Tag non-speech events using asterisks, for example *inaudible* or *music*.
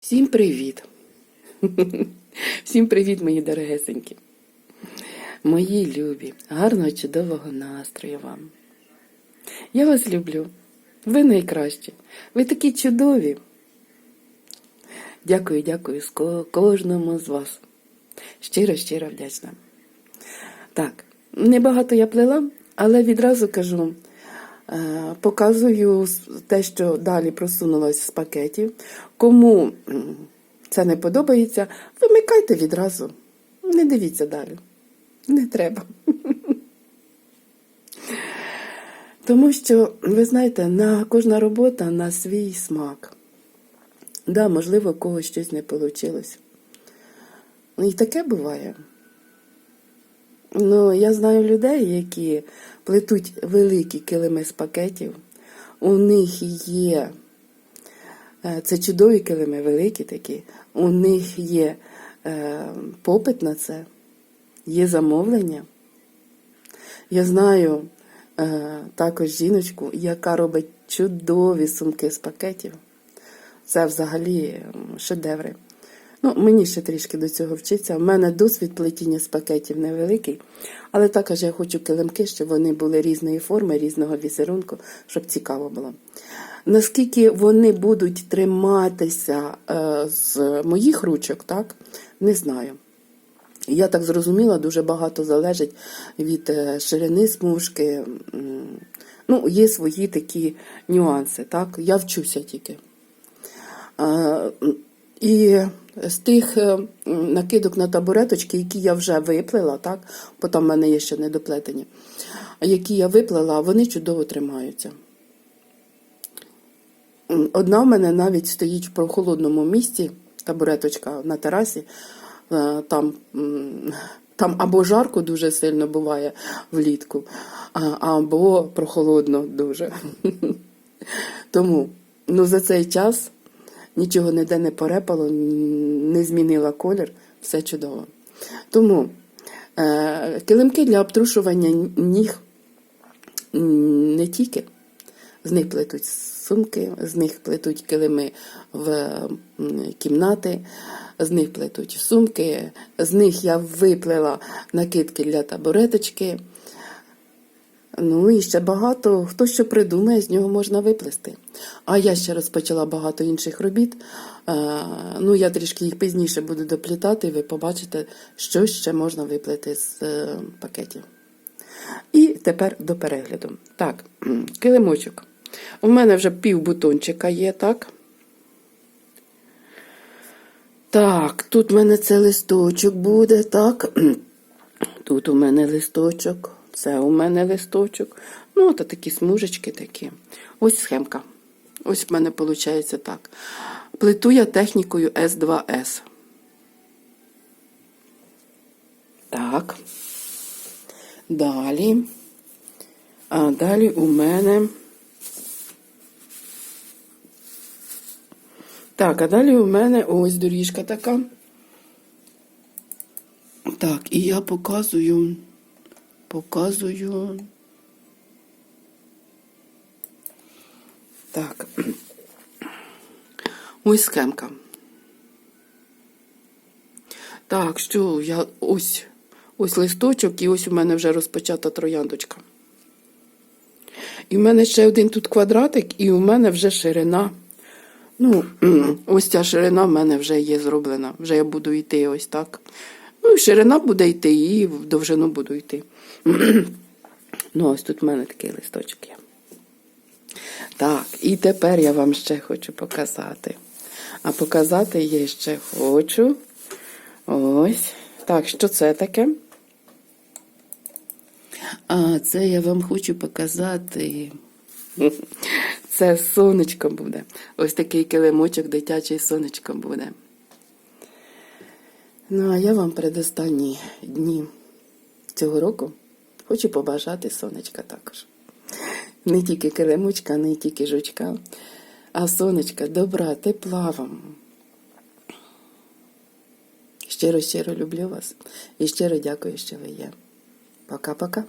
Всім привіт! *laughs* Всім привіт, мої дорогесенькі. Мої любі, гарного чудового настрою вам. Я вас люблю. Ви найкращі. Ви такі чудові. Дякую, дякую кожному з вас. Щиро, щиро вдячна. Так, небагато я плела, але відразу кажу, показую те, що далі просунулось з пакетів. Кому це не подобається, вимикайте відразу. Не дивіться далі. Не треба. *laughs* Тому що, ви знаєте, на кожна робота на свій смак. Да, можливо, когось щось не вийшло. І таке буває. Ну, я знаю людей, які плетуть великі килими з пакетів. У них є е, це чудові килими, великі такі. У них є е, попит на це, є замовлення. Я знаю е, також жіночку, яка робить чудові сумки з пакетів. Це взагалі шедеври. Ну, мені ще трішки до цього вчиться. У мене досвід плетіння з пакетів невеликий, але також я хочу килимки, щоб вони були різної форми, різного візерунку, щоб цікаво було. Наскільки вони будуть триматися е, з моїх ручок, так, не знаю. Я так зрозуміла, дуже багато залежить від е, ширини смужки. Ну, є свої такі нюанси, так? Я вчуся тільки. А, І з тих е, накидок на табуреточки, які я вже виплела, так, бо там в мене є ще недоплетені, які я виплела, вони чудово тримаються. Одна в мене навіть стоїть в прохолодному місці, табуреточка на терасі. Е, Там, там або жарко дуже сильно буває влітку, або прохолодно дуже. *laughs* Тому ну, за цей час нічого ніде не порепало, не змінила колір, все чудово. Тому е, килимки для обтрушування ніг не тільки. З них плетуть сумки, з них плетуть килими в кімнати, з них плетуть сумки, з них я виплела накидки для табуреточки. Ну і ще багато, хто що придумає, з нього можна виплести. А я ще розпочала багато інших робіт. Е, Ну, я трішки їх пізніше буду доплітати, і ви побачите, що ще можна виплити з е, пакетів. І тепер до перегляду. Так, килимочок. У мене вже пів бутончика є, так? Так, тут у мене це листочок буде, так. Тут у мене листочок, це у мене листочок. Ну, от такі смужечки такі. Ось схемка. Ось в мене виходить так. Плету я технікою С2С. Так. Далі. А далі у мене. Так, а далі у мене ось доріжка така. Так, і я показую, показую. Так. *clears throat* Ось схемка. Так, що я ось ось листочок, і ось у мене вже розпочата трояндочка. І в мене ще один тут квадратик, і у мене вже ширина. Ну, *clears throat* ось ця ширина в мене вже є зроблена. Вже я буду йти ось так. Ну, і ширина буде йти, і в довжину буду йти. *clears throat* ну, ось тут в мене такий листочок є. Так, і тепер я вам ще хочу показати. А показати я ще хочу. Ось. Так, що це таке? А це я вам хочу показати. *laughs* Це сонечко буде. Ось такий килимочок дитячий сонечко буде. Ну, а я вам передостанні дні цього року хочу побажати сонечка також. Не тільки килимочка, не тільки жучка, а сонечка, добра, тепла вам. Щиро-щиро люблю вас і щиро дякую, що ви є. Пока-пока.